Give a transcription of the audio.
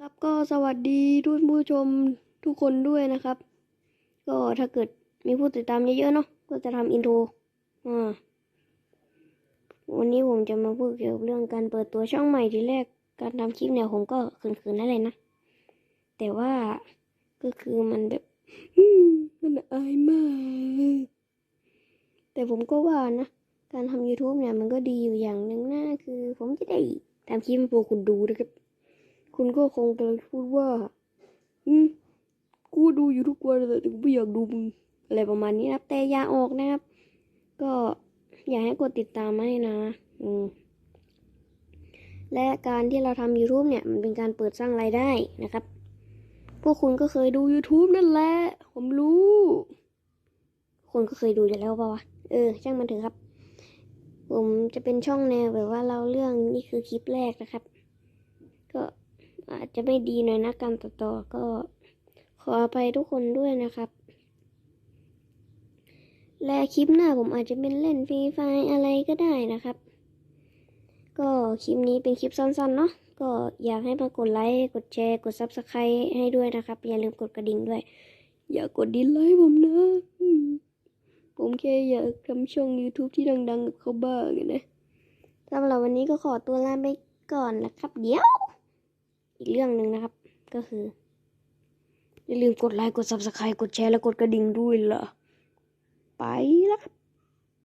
ครับก็สวัสดีทุกผู้ชมทุกคนด้วยนะครับ ก็ถ้าเกิดมีผู้ติดตามเยอะๆเนาะก็จะทำอินโทรอ่าวันนี้ผมจะมาพูดเกี่ยวกับเรื่องการเปิดตัวช่องใหม่ทีแรกการทำคลิปเนี่ยผมก็เขินๆนั่นเลยนะ แต่ว่าก็คือมันแบบมันอายมาก แต่ผมก็ว่านะ การทำ YouTube เนี่ยมันก็ดีอยู่อย่างหนึ่งนะคือผมจะได้ทำคลิปให้พวกคุณดูนะครับ คุณก็คงจะพูดว่า อืมกูดูอยู่ทุกวันเลยแต่กูไม่อยากดูมึงอะไรประมาณนี้นะแต่อย่าออกนะครับ ก็อยากให้กดติดตามมาให้นะ อืมและการที่เราทำ YouTube เนี่ย มันเป็นการเปิดสร้างรายได้นะครับ พวกคุณก็เคยดู YouTube นั่นแหละ ผมรู้ คนก็เคยดูอยู่แล้วป่าวะ เออ ช่างมันเถอะครับ ผมจะเป็นช่องแนวแบบว่าเราเรื่องนี่คือคลิปแรกนะครับ จะไม่ดีหน่อยนะการตัดต่อก็ขออภัยทุกคนด้วยนะครับ และคลิปหน้าผมอาจจะเป็นเล่นฟรีไฟอะไรก็ได้นะครับ ก็คลิปนี้เป็นคลิปสั้นๆเนาะก็อยากให้มากดไลค์กดแชร์กด Subscribe ให้ด้วยนะครับ อย่าลืมกดกระดิ่งด้วย อย่ากดดิสไลค์ผมนะ ผมแค่อยากทำช่อง YouTube ที่ดังๆกับเขาบ้างนะสำหรับวันนี้ก็ขอตัวลาไปก่อนนะครับ เดี๋ยว อีกเรื่องหนึ่งนะครับ ก็คือ อย่าลืมกดไลค์ กด subscribe กดแชร์ และกดกระดิ่งด้วยล่ะ ไปแล้วครับ